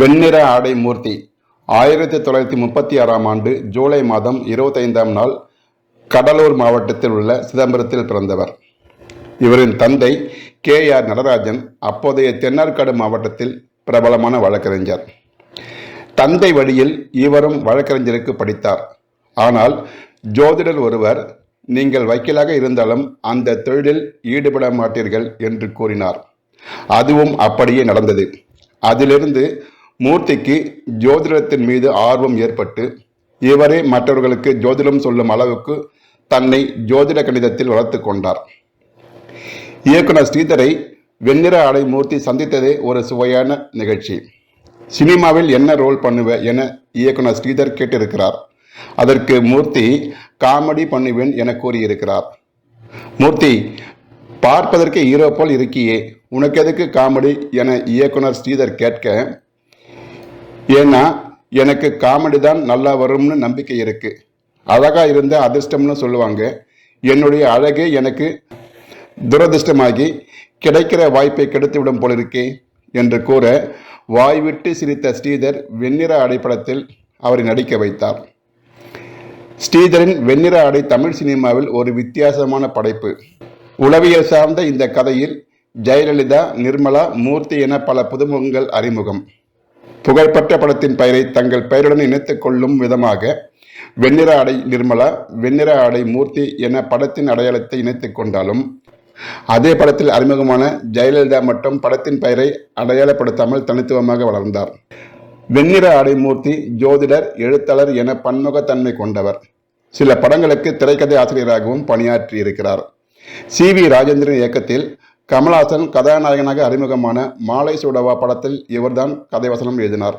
வெண்ணிற ஆடை மூர்த்தி. ஆயிரத்தி தொள்ளாயிரத்தி முப்பத்தி ஆறாம் ஆண்டு ஜூலை மாதம் இருபத்தைந்தாம் நாள் கடலூர் மாவட்டத்தில் உள்ள சிதம்பரத்தில் பிறந்தவர். இவரின் தந்தை கே ஆர் நடராஜன் அப்போதைய தென்னார்காடு மாவட்டத்தில் பிரபலமான வழக்கறிஞர். தந்தை வழியில் இவரும் வழக்கறிஞருக்கு படித்தார். ஆனால் ஜோதிடர் ஒருவர் நீங்கள் வக்கீலாக இருந்தாலும் அந்த தொழிலில் ஈடுபட மாட்டீர்கள் என்று கூறினார். அதுவும் அப்படியே நடந்தது. அதிலிருந்து மூர்த்திக்கு ஜோதிடத்தின் மீது ஆர்வம் ஏற்பட்டு இவரே மற்றவர்களுக்கு ஜோதிடம் சொல்லும் அளவுக்கு தன்னை ஜோதிட கணிதத்தில் வளர்த்து கொண்டார். இயக்குனர் ஸ்ரீதரை வெண்ணிற ஆடை மூர்த்தி சந்தித்ததே ஒரு சுவையான நிகழ்ச்சி. சினிமாவில் என்ன ரோல் பண்ணுவ என இயக்குனர் ஸ்ரீதர் கேட்டிருக்கிறார். அதற்கு மூர்த்தி காமெடி பண்ணுவேன் என கூறியிருக்கிறார். மூர்த்தி பார்ப்பதற்கு ஹீரோ போல் இருக்கியே உனக்கு எதுக்கு காமெடி? என இயக்குனர் ஸ்ரீதர் கேட்க ஏன்னா எனக்கு காமெடி தான் நல்லா வரும்னு நம்பிக்கை இருக்கு. அழகா இருந்த அதிர்ஷ்டம்னு சொல்லுவாங்க. என்னுடைய அழகே எனக்கு துரதிர்ஷ்டமாகி கிடைக்கிற வாய்ப்பை கெடுத்துவிடும் போலிருக்கே என்று கூற வாய்விட்டு சிரித்த ஸ்ரீதர் வெண்ணிற அடைப்படத்தில் அவரை நடிக்க வைத்தார். ஸ்ரீதரின் வெண்ணிற அடை தமிழ் சினிமாவில் ஒரு வித்தியாசமான படைப்பு. உளவியல் சார்ந்த இந்த கதையில் ஜெயலலிதா நிர்மலா மூர்த்தி என பல புதுமுகங்கள் அறிமுகம். புகழ்பெற்ற படத்தின் பெயரை தங்கள் பெயருடன் இணைத்துக் கொள்ளும் விதமாக வெண்ணிற ஆடை நிர்மலா வெண்ணிற ஆடை மூர்த்தி என படத்தின் அடையாளத்தை இணைத்துக் கொண்டாலும் அதே படத்தில் அறிமுகமான ஜெயலலிதா மட்டும் படத்தின் பெயரை அடையாளப்படுத்தாமல் தனித்துவமாக வளர்ந்தார். வெண்ணிற ஆடை மூர்த்தி ஜோதிடர் எழுத்தாளர் என பன்முகத்தன்மை கொண்டவர். சில படங்களுக்கு திரைக்கதை ஆசிரியராகவும் பணியாற்றியிருக்கிறார். சி வி ராஜேந்திரன் இயக்கத்தில் கமல்ஹாசன் கதாநாயகனாக அறிமுகமான மாலை சூடவா படத்தில் இவர்தான் கதைவசனம் எழுதினார்.